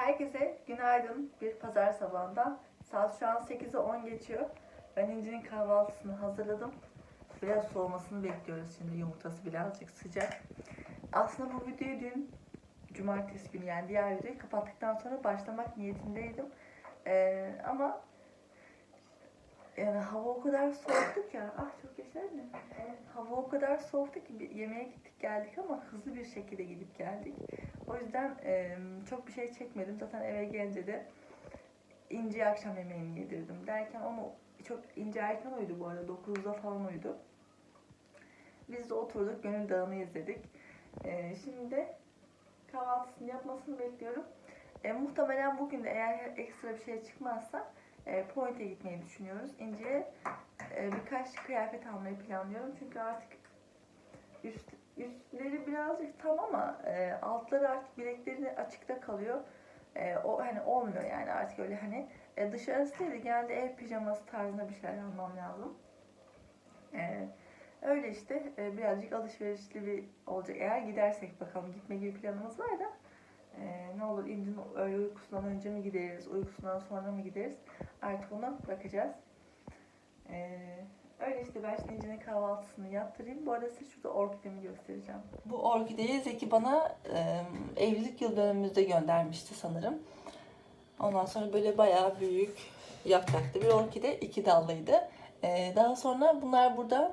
Herkese günaydın bir pazar sabahından. Saat şu an 8'e 10 geçiyor. Ben İnci'nin kahvaltısını hazırladım. Biraz soğumasını bekliyoruz şimdi yumurtası birazcık sıcak. Aslında bu videoyu dün cumartesi günü yani diğer videoyu kapattıktan sonra başlamak niyetindeydim. Ee, ama yani hava o kadar soğuktu ki ah çok yaşar mı? Hava o kadar soğuktu ki bir yemeğe gittik geldik ama hızlı bir şekilde gidip geldik. O yüzden e, çok bir şey çekmedim. Zaten eve gelince de İnci akşam yemeğini yedirdim derken onu çok ince erken uyudu bu arada 9'da falan uyudu. Biz de oturduk Gönül Dağı'nı izledik. E, şimdi de kahvaltısını yapmasını bekliyorum. E, muhtemelen bugün de eğer ekstra bir şey çıkmazsa e, Point'e gitmeyi düşünüyoruz. İnci'ye e, birkaç kıyafet almayı planlıyorum. Çünkü artık üst, üstleri birazcık tam ama e, altları artık bilekleri açıkta kalıyor. E, o hani olmuyor yani artık öyle hani e, dışarısı değil de genelde ev pijaması tarzında bir şeyler almam lazım. Öyle işte birazcık alışverişli bir olacak. Eğer gidersek bakalım gitme gibi planımız var da e, ne olur öğle uykusundan önce mi gideriz, uykusundan sonra mı gideriz artık ona bakacağız. E, öyle işte ben şimdi İnci'nin kahvaltısını yaptırayım. Bu arada size şurada orkidemi göstereceğim. Bu orkideyi Zeki bana e, evlilik yıl dönümümüzde göndermişti sanırım. Ondan sonra böyle bayağı büyük yapraklı bir orkide. iki dallıydı. E, daha sonra bunlar burada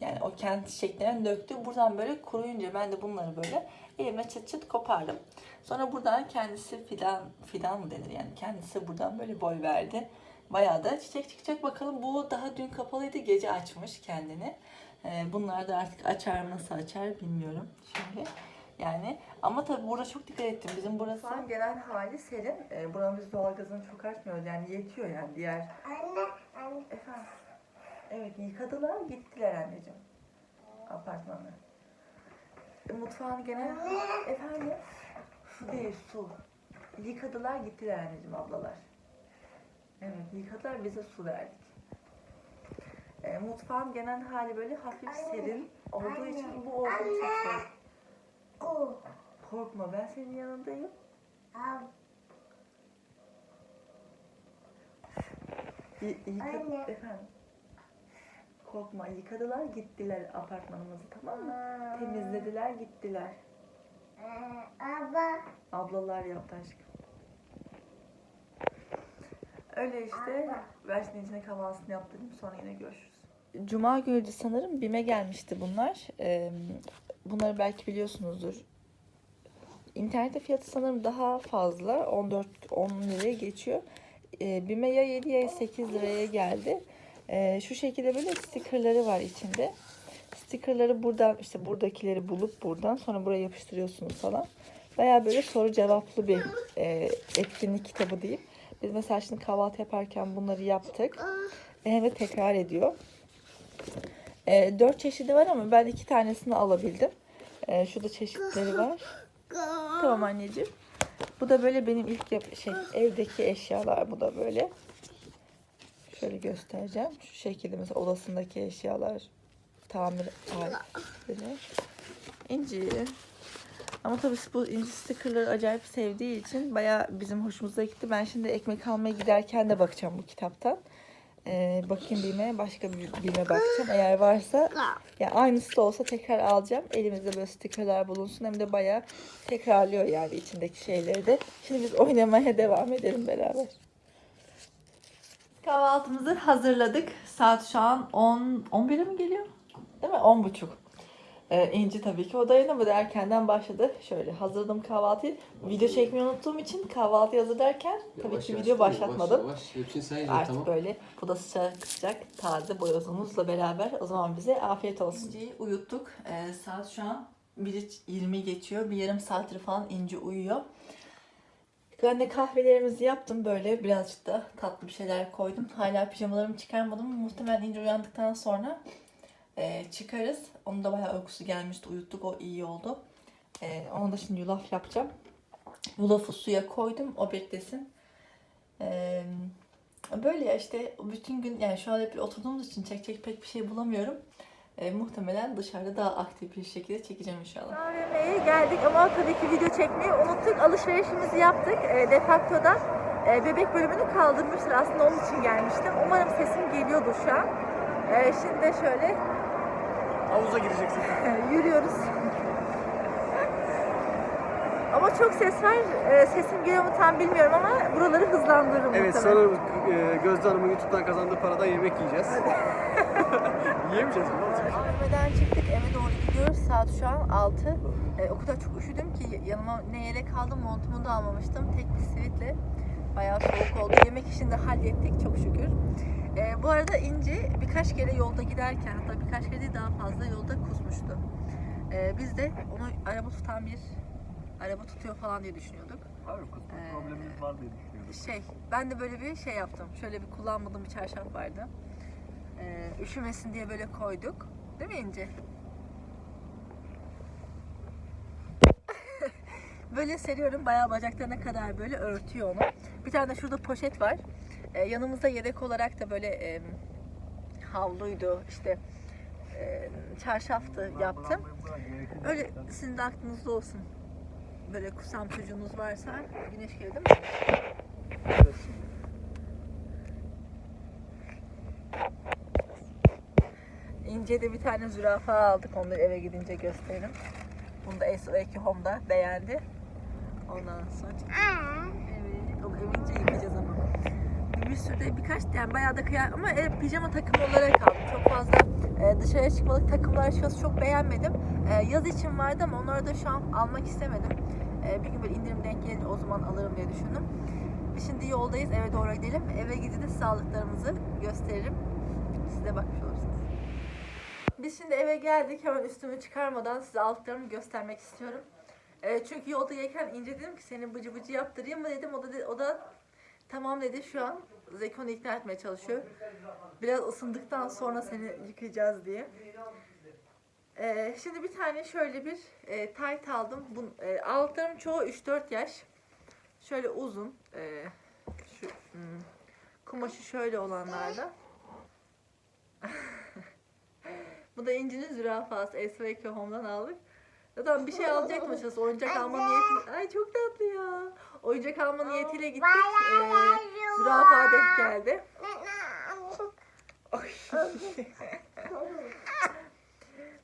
yani o kendi çiçeklerini döktü. Buradan böyle kuruyunca ben de bunları böyle elime çıt çıt kopardım. Sonra buradan kendisi fidan, fidan mı denir yani kendisi buradan böyle boy verdi. Bayağı da çiçek çıkacak bakalım. Bu daha dün kapalıydı gece açmış kendini. Ee, bunlar da artık açar mı nasıl açar bilmiyorum şimdi. Yani ama tabii burada çok dikkat ettim. Bizim burası genel hali serin. Buranın biz doğalgazını çok açmıyoruz yani yetiyor yani diğer. Anne, anne. Efendim. Evet yıkadılar gittiler anneciğim. Apartmanı. E, Mutfağın genel efendim su değil su. Yıkadılar gittiler anneciğim ablalar. Evet yıkadılar bize su verdik. E, mutfağın genel hali böyle hafif serin olduğu için bu ortamı çok. Ku. Korkma ben senin yanındayım. Ab. Y- yıka- Anne. Efendim. Korkma yıkadılar gittiler apartmanımızı tamam mı? Temizlediler gittiler. Ee, Aba. Ablalar yaptı aşkım. Öyle işte. Şimdi içine kahvaltısını yaptırayım sonra yine görüşürüz. Cuma günü sanırım BİM'e gelmişti bunlar. Ee, bunları belki biliyorsunuzdur. İnternette fiyatı sanırım daha fazla. 14 10 liraya geçiyor. Ee, BİM'e ya 7 ya 8 liraya geldi. Ee, şu şekilde böyle stickerları var içinde. Stickerları buradan işte buradakileri bulup buradan sonra buraya yapıştırıyorsunuz falan. Baya böyle soru cevaplı bir e, etkinlik kitabı diyeyim. Biz mesela şimdi kahvaltı yaparken bunları yaptık. E, ve tekrar ediyor. E, dört çeşidi var ama ben iki tanesini alabildim. E, şurada çeşitleri var. Tamam anneciğim. Bu da böyle benim ilk yap şey evdeki eşyalar bu da böyle. Şöyle göstereceğim. Şu şekilde mesela odasındaki eşyalar tamir aletleri. İnci. Ama tabii bu inci stickerları acayip sevdiği için bayağı bizim hoşumuza gitti. Ben şimdi ekmek almaya giderken de bakacağım bu kitaptan. Ee, bakayım birime başka bir birime bakacağım. Eğer varsa ya aynısı da olsa tekrar alacağım. Elimizde böyle stickerlar bulunsun. Hem de bayağı tekrarlıyor yani içindeki şeyleri de. Şimdi biz oynamaya devam edelim beraber. Kahvaltımızı hazırladık. Saat şu an 10 11'e mi geliyor? Değil mi? 10 buçuk. Ee, İnci tabii ki o dayanamadı. Erkenden başladı. Şöyle hazırladım kahvaltıyı. Video çekmeyi unuttuğum için kahvaltı hazırlarken tabii Yavaş ki yavaş video başlatmadım. Yavaş yavaş. Sayacağım Artık tamam. böyle bu da sıcak sıcak taze boyozumuzla beraber o zaman bize afiyet olsun. İnci'yi uyuttuk. Ee, saat şu an 1.20 geçiyor. Bir yarım saattir falan İnci uyuyor. Ben de kahvelerimizi yaptım böyle birazcık da tatlı bir şeyler koydum. Hala pijamalarımı çıkarmadım. Muhtemelen İnci uyandıktan sonra e, çıkarız. Onun da bayağı uykusu gelmişti. Uyuttuk o iyi oldu. E, onu da şimdi yulaf yapacağım. Yulafı suya koydum. O beklesin. Eee Böyle ya işte bütün gün yani şu an hep oturduğumuz için çekecek pek bir şey bulamıyorum. E, muhtemelen dışarıda daha aktif bir şekilde çekeceğim inşallah. AVM'ye geldik ama tabii ki video çekmeyi unuttuk. Alışverişimizi yaptık. E, Defakto'da e, bebek bölümünü kaldırmışlar. Aslında onun için gelmiştim. Umarım sesim geliyordur şu an. E, şimdi de şöyle Havuza gireceksin. yürüyoruz. Ama çok ses var. E, sesim geliyor mu tam bilmiyorum ama buraları hızlandırırım Evet muhtemelen. sanırım e, Gözde Hanım'ın YouTube'dan kazandığı paradan yemek yiyeceğiz. Yiyemeyeceğiz mi? Ne olacak? Çıktık eve doğru gidiyoruz. Saat şu an 6. Ee, o kadar çok üşüdüm ki yanıma ne yelek aldım montumu da almamıştım. Tek bir sivitle bayağı soğuk oldu. Yemek işini de hallettik çok şükür. Ee, bu arada İnci birkaç kere yolda giderken hatta birkaç kere değil daha fazla yolda kusmuştu. Ee, biz de onu araba tutan bir araba tutuyor falan diye düşünüyorduk. Abi kusma Ee, problemimiz var diye düşünüyordum. Şey, ben de böyle bir şey yaptım. Şöyle bir kullanmadığım bir çarşaf vardı. Ee, üşümesin diye böyle koyduk. Değil mi İnce? böyle seriyorum bayağı bacaklarına kadar böyle örtüyor onu. Bir tane de şurada poşet var. Ee, yanımızda yedek olarak da böyle e, havluydu işte e, çarşaftı yaptım. Öyle sizin de aklınızda olsun. Böyle kusam çocuğunuz varsa güneş değil mi? İnce de bir tane zürafa aldık. Onları eve gidince gösteririm. Bunu da SO2 Home'da beğendi. Ondan sonra evet, onu evince ama. Bir sürü de birkaç yani bayağı da kıyar ama e, pijama takımı olarak aldım. Çok fazla e, dışarıya çıkmalık takımlar açıkçası çok beğenmedim. E, yaz için vardı ama onları da şu an almak istemedim. E, bir gün böyle indirim denk gelince o zaman alırım diye düşündüm. Şimdi yoldayız eve doğru gidelim. Eve gidince sağlıklarımızı gösteririm. Siz de bakmış olursunuz. Biz şimdi eve geldik. Hemen üstümü çıkarmadan size altlarımı göstermek istiyorum. E, çünkü yolda gelirken ince dedim ki seni bıcı bıcı yaptırayım mı dedim. O da, o da tamam dedi. Şu an Zeki onu ikna etmeye çalışıyor. Biraz ısındıktan sonra seni yıkayacağız diye. E, şimdi bir tane şöyle bir e, tayt aldım. Bun, e, altlarım çoğu 3-4 yaş. Şöyle uzun. e, şu hmm, kumaşı şöyle olanlarda. Bu da İnci'nin zürafası. SVK Home'dan aldık. Zaten bir şey alacaktım. Oyuncak alma niyeti. Ay çok tatlı ya. Oyuncak alma niyetiyle gittik. Ee, zürafa denk geldi.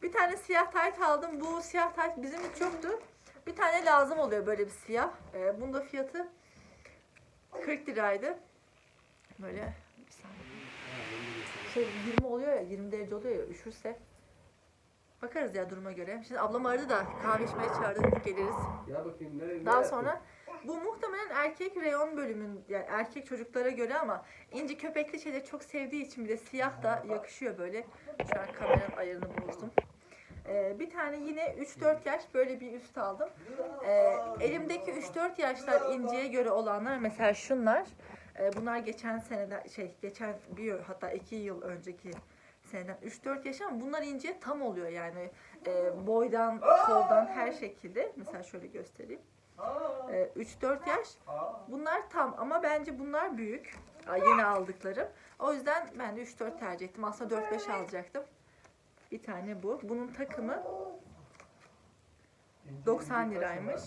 Bir tane siyah tayt aldım. Bu siyah tayt bizim hiç yoktu. Bir tane lazım oluyor böyle bir siyah. Ee, bunun da fiyatı 40 liraydı. Böyle. Şey 20 oluyor ya 20 derece oluyor ya üşürse. Bakarız ya duruma göre. Şimdi ablam aradı da kahve içmeye çağırdı dedik geliriz. Ya bakayım nereye? Daha sonra bu muhtemelen erkek reyon bölümün yani erkek çocuklara göre ama ince köpekli şeyleri çok sevdiği için bir de siyah da yakışıyor böyle. Şu an kameranın ayarını bozdum. Ee, bir tane yine 3-4 yaş böyle bir üst aldım. Ee, elimdeki 3-4 yaşlar inceye göre olanlar mesela şunlar. Ee, bunlar geçen seneden şey geçen bir hatta 2 yıl önceki seneden 3-4 yaş ama bunlar inceye tam oluyor yani Ee, boydan koldan her şekilde mesela şöyle göstereyim. Ee, 3-4 yaş. Bunlar tam ama bence bunlar büyük. Yeni aldıklarım. O yüzden ben de 3-4 tercih ettim. Aslında 4-5 alacaktım. Bir tane bu. Bunun takımı 90 liraymış.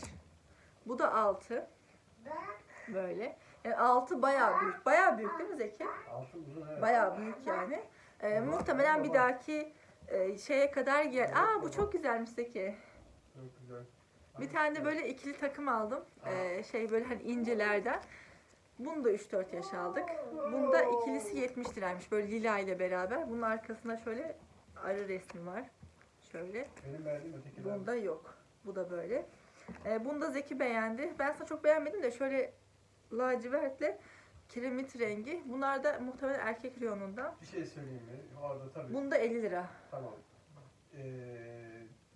Bu da 6. Böyle. Yani 6 bayağı büyük. Bayağı büyük değil mi Zeki? Altın uzun evet. Bayağı büyük yani. Ee, muhtemelen bir dahaki e, şeye kadar gel. Aa bu çok güzelmiş Zeki. Çok güzel. Bir tane de böyle ikili takım aldım. Ee, şey böyle hani incelerden. Bunu da 3-4 yaş aldık. Bunda ikilisi 70 liraymış. Böyle lila ile beraber. Bunun arkasında şöyle arı resmi var. Şöyle. Benim verdiğim ötekiler. Bunda yok. Bu da böyle. Ee, bunu da Zeki beğendi. Ben sana çok beğenmedim de şöyle lacivertle kiremit rengi. Bunlar da muhtemelen erkek reyonundan. Bir şey söyleyeyim mi? Orada tabii. Bunda 50 lira. Tamam. Ee,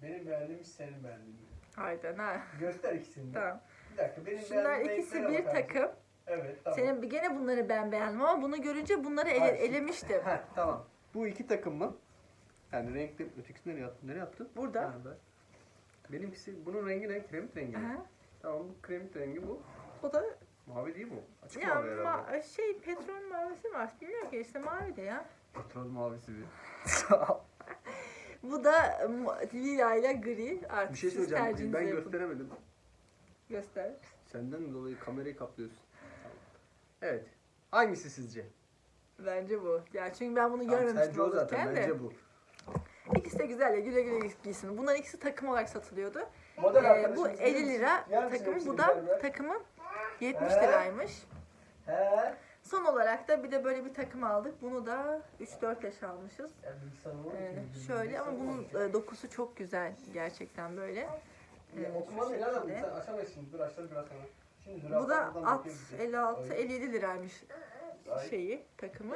benim beğendiğim senin beğendiğin. Hayda ha. Göster ikisini de. Tamam. Bir dakika benim Şunlar beğendiğim ikisi renklere bir bakar mısın? takım. Evet tamam. Senin gene bunları ben beğendim ama bunu görünce bunları ele- Hayır. elemiştim. Heh, tamam. Bu iki takım mı? Yani renkli, ötekisi nereye attın? Nereye attın? Burada. Ha, ben. Benimkisi, bunun rengi ne? Kremit rengi mi? Aha. Tamam bu kremit rengi bu. O da Mavi değil bu. Açık ya mavi herhalde. ma- şey petrol mavisi mi var? Bilmiyorum ki işte mavi de ya. Petrol mavisi bir. Bu da m- lila ile gri. Artık Bir şey siz söyleyeceğim. tercihinizi Ben yapın. gösteremedim. Göster. Senden dolayı kamerayı kaplıyorsun. Evet. Hangisi sizce? Bence bu. Yani çünkü ben bunu Tamam, görmemiştim Sence o zaten. alırken de. Bence bu. İkisi de güzel ya güle güle giysin. Bunların ikisi takım olarak satılıyordu. Ee, bu 50 lira takımı, hepsini bu da birer? Takımı 70 He? liraymış. He. Son olarak da bir de böyle bir takım aldık. Bunu da 3-4 yaş almışız. Ee, şöyle ama bunun e, dokusu çok güzel gerçekten böyle. Ee. Sen. Dur biraz sonra. Şimdi Bu da alttan at bakayım bize. 56 Ay. 57 liraymış Ay. şeyi takımı.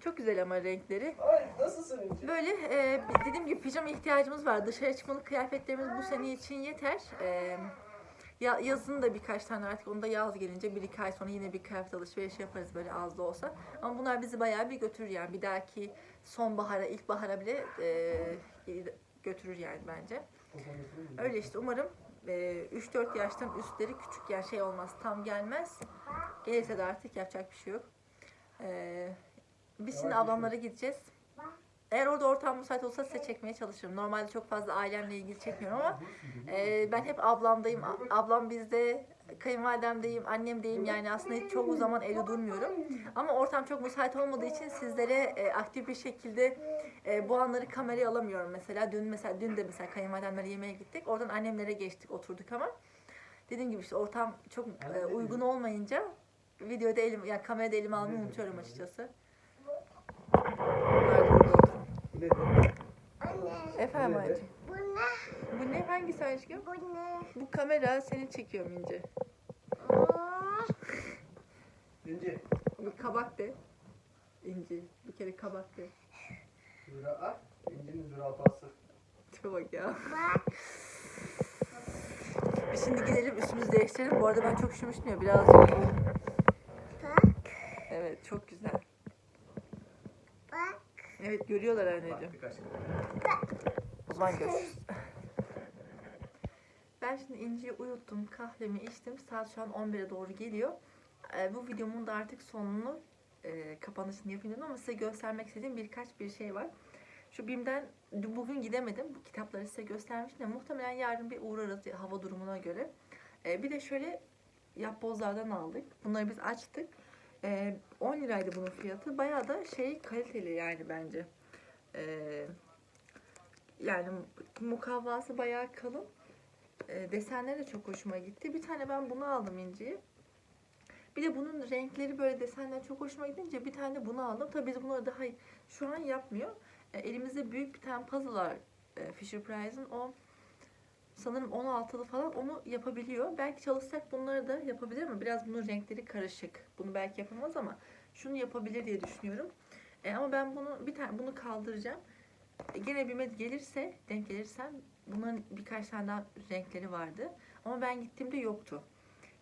Çok güzel ama renkleri. Ay nasılsın İnci? Böyle e, dediğim gibi pijama ihtiyacımız var. Dışarı çıkmalık kıyafetlerimiz bu sene için yeter. E, ya, yazın da birkaç tane artık onu da yaz gelince bir iki ay sonra yine bir kıyafet alışverişi yaparız böyle az da olsa. Ama bunlar bizi bayağı bir götürür yani. Bir dahaki sonbahara, ilkbahara bile e, götürür yani bence. Öyle işte umarım e, 3-4 yaştan üstleri küçük yani şey olmaz tam gelmez. Gelirse de artık yapacak bir şey yok. E, biz şimdi ablamlara gideceğiz. Eğer orada ortam müsait olsa size çekmeye çalışırım. Normalde çok fazla ailemle ilgili çekmiyorum ama e, ben hep ablamdayım. Ablam bizde, kayınvalidemdeyim, annemdeyim. Yani aslında hiç çoğu zaman evde durmuyorum. Ama ortam çok müsait olmadığı için sizlere e, aktif bir şekilde e, bu anları kameraya alamıyorum mesela. Dün mesela dün de mesela kayınvalidemlere yemeğe gittik. Oradan annemlere geçtik, oturduk ama dediğim gibi işte ortam çok e, uygun olmayınca videoda elim yani kamerada elime almayı unutuyorum açıkçası. Anne. Efendim nedir? anneciğim. Bu ne? Bu ne? Hangisi aşkım? Bu ne? Bu kamera seni çekiyor İnce. Aa, İnci. Bir kabak de. İnci. Bir kere kabak de. Zürafa. İnci'nin zürafası. Tipe bak ya. Bak. Biz şimdi gidelim üstümüzü değiştirelim. Bu arada ben çok üşümüştüm ya birazcık. Bak. Evet çok güzel. Bak. Evet görüyorlar anneciğim. Baktık aşkım. O zaman görüşürüz. Ben şimdi İnci'yi uyuttum, kahvemi içtim. Saat şu an 11'e doğru geliyor. Ee, bu videomun da artık sonunu, e, kapanışını yapayım dedim ama size göstermek istediğim birkaç bir şey var. Şu BİM'den bugün gidemedim. Bu kitapları size göstermiştim. de Muhtemelen yarın bir uğrarız hava durumuna göre. Ee, bir de şöyle yapbozlardan aldık. Bunları biz açtık. Ee, 10 liraydı bunun fiyatı. Bayağı da şey kaliteli yani bence. Ee, yani mukavvası bayağı kalın. E, desenleri de çok hoşuma gitti. Bir tane ben bunu aldım inciyi. Bir de bunun renkleri böyle desenler çok hoşuma gidince bir tane bunu aldım. Tabii biz bunları daha şu an yapmıyor. E, elimizde büyük bir tane puzzle var e, Fisher Price'ın. O sanırım 16'lı falan onu yapabiliyor. Belki çalışsak bunları da yapabilir ama biraz bunun renkleri karışık. Bunu belki yapamaz ama şunu yapabilir diye düşünüyorum. E, ama ben bunu bir tane bunu kaldıracağım. E, Gene bir gelirse, denk gelirsem bunların birkaç tane daha renkleri vardı. Ama ben gittiğimde yoktu.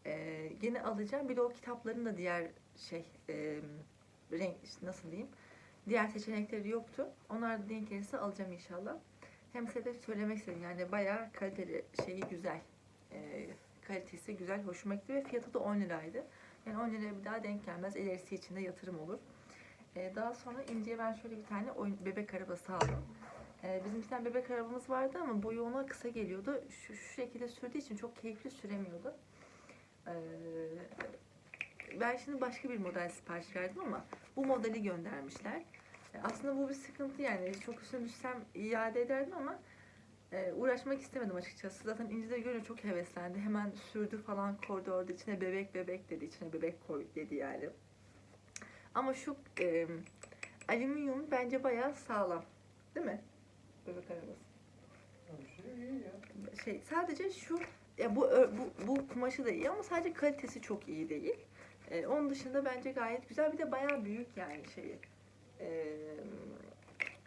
Ee, gene alacağım. Bir de o kitapların da diğer şey e, renk nasıl diyeyim diğer seçenekleri yoktu. Onlar da denk gelirse alacağım inşallah. Hem size de söylemek istedim. Yani bayağı kaliteli şeyi güzel. Ee, kalitesi güzel. Hoşuma gitti ve fiyatı da 10 liraydı. Yani 10 liraya bir daha denk gelmez. İlerisi için de yatırım olur. Ee, daha sonra İnci'ye ben şöyle bir tane oyun, bebek arabası aldım. Ee, bizim bir tane bebek arabamız vardı ama boyu ona kısa geliyordu. Şu, şu şekilde sürdüğü için çok keyifli süremiyordu. Ee, ben şimdi başka bir model sipariş verdim ama bu modeli göndermişler. Aslında bu bir sıkıntı yani. Çok üstüne düşsem iade ederdim ama e, uğraşmak istemedim açıkçası. Zaten İnci de görünce çok heveslendi. Hemen sürdü falan koridorda içine bebek bebek dedi. içine bebek koy dedi yani. Ama şu e, alüminyum bence bayağı sağlam. Değil mi? Bebek arabası. Şey. Şey sadece şu ya bu bu bu kumaşı da iyi ama sadece kalitesi çok iyi değil. E, onun dışında bence gayet güzel. Bir de bayağı büyük yani şeyi. E,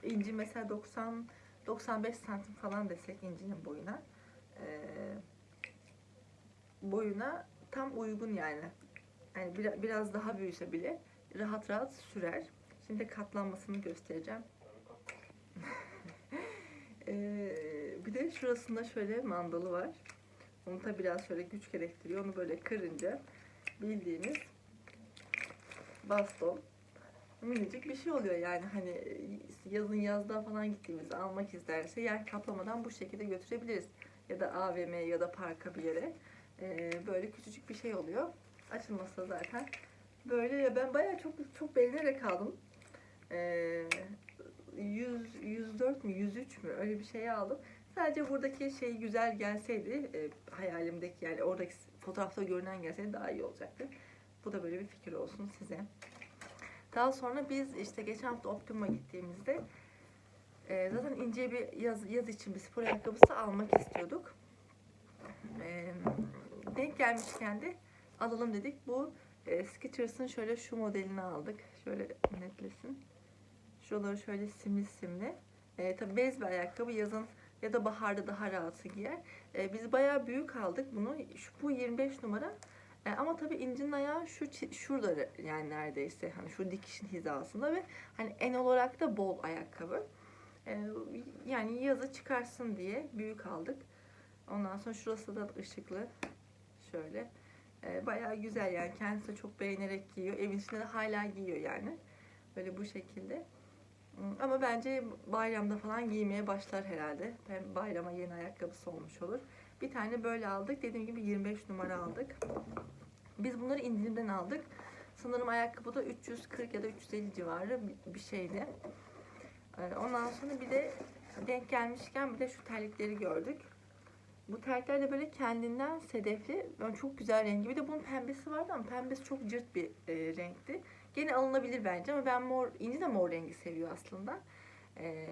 inci mesela 90 95 santim falan desek incinin boyuna. E, boyuna tam uygun yani. Yani bir- biraz daha büyüse bile rahat rahat sürer. Şimdi katlanmasını göstereceğim. Ee, bir de şurasında şöyle mandalı var. Onu da biraz şöyle güç gerektiriyor. Onu böyle kırınca bildiğimiz baston minicik bir şey oluyor yani hani yazın yazda falan gittiğimizde almak isterse yer kaplamadan bu şekilde götürebiliriz. Ya da AVM ya da parka bir yere. Ee, böyle küçücük bir şey oluyor. Açılması zaten böyle ya ben bayağı çok çok beğenerek aldım. Ee, 100 104 mü 103 mü öyle bir şey aldım. Sadece buradaki şey güzel gelseydi e, hayalimdeki yani oradaki fotoğrafta görünen gelseydi daha iyi olacaktı. Bu da böyle bir fikir olsun size. Daha sonra biz işte geçen hafta Optimum'a gittiğimizde e, zaten ince bir yaz, yaz için bir spor ayakkabısı almak istiyorduk. E, denk gelmişken de alalım dedik. Bu e, Skechers'ın şöyle şu modelini aldık. Şöyle netlesin. Şuraları şöyle simli simli. E, tabii bez bir ayakkabı yazın ya da baharda daha rahatı giyer. E, biz bayağı büyük aldık bunu. Şu, bu 25 numara. E, ama tabii incinin ayağı şu şurada yani neredeyse hani şu dikişin hizasında ve hani en olarak da bol ayakkabı. E, yani yazı çıkarsın diye büyük aldık. Ondan sonra şurası da ışıklı. Şöyle. E, bayağı güzel yani kendisi çok beğenerek giyiyor. Evin içinde de hala giyiyor yani. Böyle bu şekilde. Ama bence bayramda falan giymeye başlar herhalde. Hem bayrama yeni ayakkabısı olmuş olur. Bir tane böyle aldık. Dediğim gibi 25 numara aldık. Biz bunları indirimden aldık. Sanırım ayakkabı da 340 ya da 350 civarı bir- şeydi. Ee, Ondan sonra bir de denk gelmişken bir de şu terlikleri gördük. Bu terlikler de böyle kendinden sedefli. Yani çok güzel rengi. Bir de bunun pembesi vardı ama pembesi çok cırt bir e, renkti. Gene alınabilir bence ama ben mor, İnci de mor rengi seviyor aslında. E,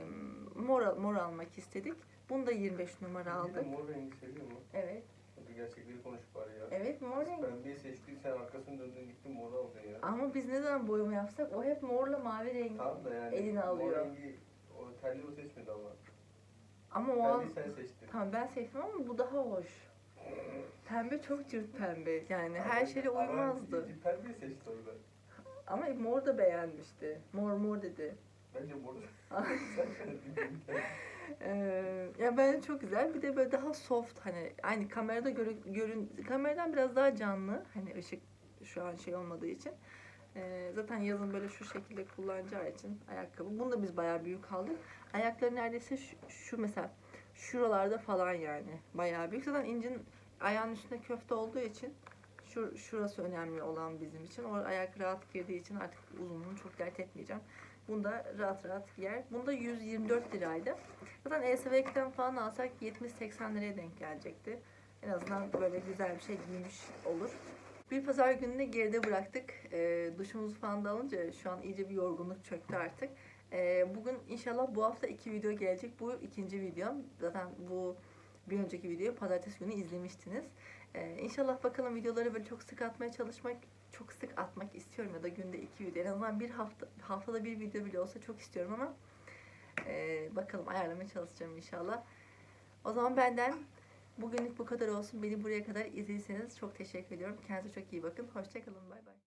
mor, mor almak istedik. Bunu da 25 numara aldık. Mor rengi seviyor mu? Evet. Hadi gerçekleri konuş bari ya. Evet mor rengi. Pembeyi seçtin sen arkasını döndün gittin moru aldın ya. Ama biz ne zaman boyama yapsak o hep morla mavi rengi. Tamam da yani. Eline alıyor. Mor rengi o telli o seçmedi ama. Ama o an... Sen seçtin. Tamam ben seçtim ama bu daha hoş. Pembe çok cırt pembe. Yani her şeyle Ama uymazdı. ikinci Pembeyi seçti orada. Ama mor da beğenmişti. Mor mor dedi. Bence kendin Ee, ya ben çok güzel. Bir de böyle daha soft hani aynı kamerada görün, görün kameradan biraz daha canlı. Hani ışık şu an şey olmadığı için. Ee, zaten yazın böyle şu şekilde kullanacağı için ayakkabı. Bunu da biz bayağı büyük aldık. Ayakları neredeyse şu, şu mesela şuralarda falan yani bayağı büyük. Zaten incin ayağın üstünde köfte olduğu için şu, şurası önemli olan bizim için. O ayak rahat girdiği için artık uzunluğunu çok dert etmeyeceğim. Bunda rahat rahat yer. Bunda 124 liraydı. Zaten ESV'den falan alsak 70-80 liraya denk gelecekti. En azından böyle güzel bir şey giymiş olur. Bir pazar gününü de geride bıraktık. E, duşumuzu falan da alınca şu an iyice bir yorgunluk çöktü artık. E, bugün inşallah bu hafta iki video gelecek. Bu ikinci videom. Zaten bu bir önceki videoyu pazartesi günü izlemiştiniz. E, inşallah bakalım videoları böyle çok sık atmaya çalışmak çok sık atmak istiyorum ya da günde iki video. En azından bir hafta haftada bir video bile olsa çok istiyorum ama ee, bakalım ayarlamaya çalışacağım inşallah. O zaman benden bugünlük bu kadar olsun. Beni buraya kadar izlediyseniz çok teşekkür ediyorum. Kendinize çok iyi bakın. Hoşçakalın. Bay bay.